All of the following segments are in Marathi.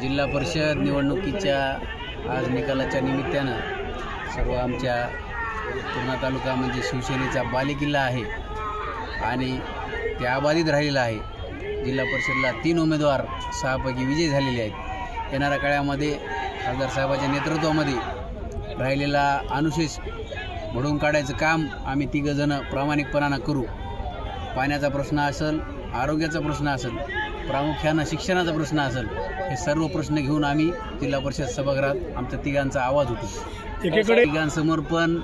जिल्हा परिषद निवडणुकीच्या आज निकालाच्या निमित्तानं सर्व आमच्या पूर्णा तालुका म्हणजे शिवसेनेचा बालेकिल्ला आहे आणि ते अबाधित राहिलेला आहे. जिल्हा परिषदला तीन उमेदवार सहापैकी विजय झालेले आहेत. येणाऱ्या काळामध्ये खासदार साहेबाच्या नेतृत्वामध्ये राहिलेला अनुशेष भडून काढायचं काम आम्ही तिघंजणं प्रामाणिकपणानं करू. पाण्याचा प्रश्न असेल आरोग्याचा प्रश्न असेल प्रामुख्यानं शिक्षणाचा प्रश्न असेल हे सर्व प्रश्न घेऊन आम्ही जिल्हा परिषद सभागृहात आमच्या तिघांचा आवाज होतो. एकीकडे तिघांसमोर पण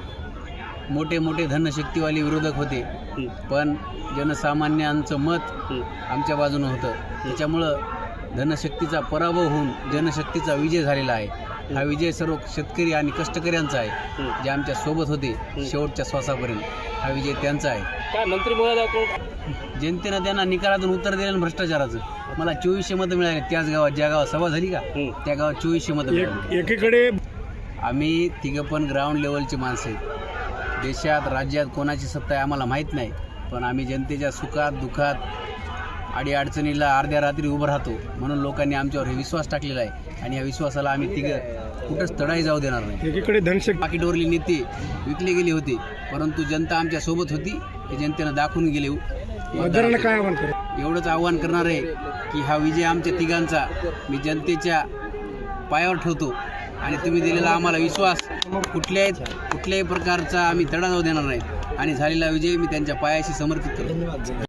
मोठे मोठे धनशक्तीवाले विरोधक होते पण जनसामान्यांचं मत आमच्या बाजूनं होतं. त्याच्यामुळं धनशक्तीचा पराभव होऊन जनशक्तीचा विजय झालेला आहे. हा विजय सर्व शेतकरी आणि कष्टकऱ्यांचा आहे जे आमच्यासोबत होते शेवटच्या श्वासापर्यंत. हा विजय त्यांचा आहे. काय मंत्री जनतेनं त्यांना निकालातून उत्तर दिलं ना भ्रष्टाचाराचं. मला चोवीसशे मतं मिळाली. त्याच गावात ज्या गावात सभा झाली का त्या गावात चोवीसशे मतं मिळाली. एकीकडे आम्ही तिघं पण ग्राउंड लेवलची माणसं आहेत. देशात राज्यात कोणाची सत्ता आहे आम्हाला माहीत नाही. पण आम्ही जनतेच्या सुखात दुखात अडीअडचणीला अर्ध्या रात्री उभं राहतो. म्हणून लोकांनी आमच्यावर हे विश्वास टाकलेला आहे. आणि या विश्वासाला आम्ही तिघं कुठंच तडाई जाऊ देणार नाही. एकीकडे धनशक्ती पाकिटवरली नेते विकले गेले होते. परंतु जनता आमच्यासोबत होती. हे जनतेनं दाखवून गेले मतदारांना काय आव्हान करा? एवढंच आव्हान करणार आहे की हा विजय आमच्या तिघांचा मी जनतेच्या पायावर ठेवतो. आणि तुम्ही दिलेला आम्हाला विश्वास. कुठल्याही कुठल्याही प्रकारचा आम्ही तडा जाऊ देणार नाही. आणि झालेला विजय मी त्यांच्या पायाशी समर्पित करतो.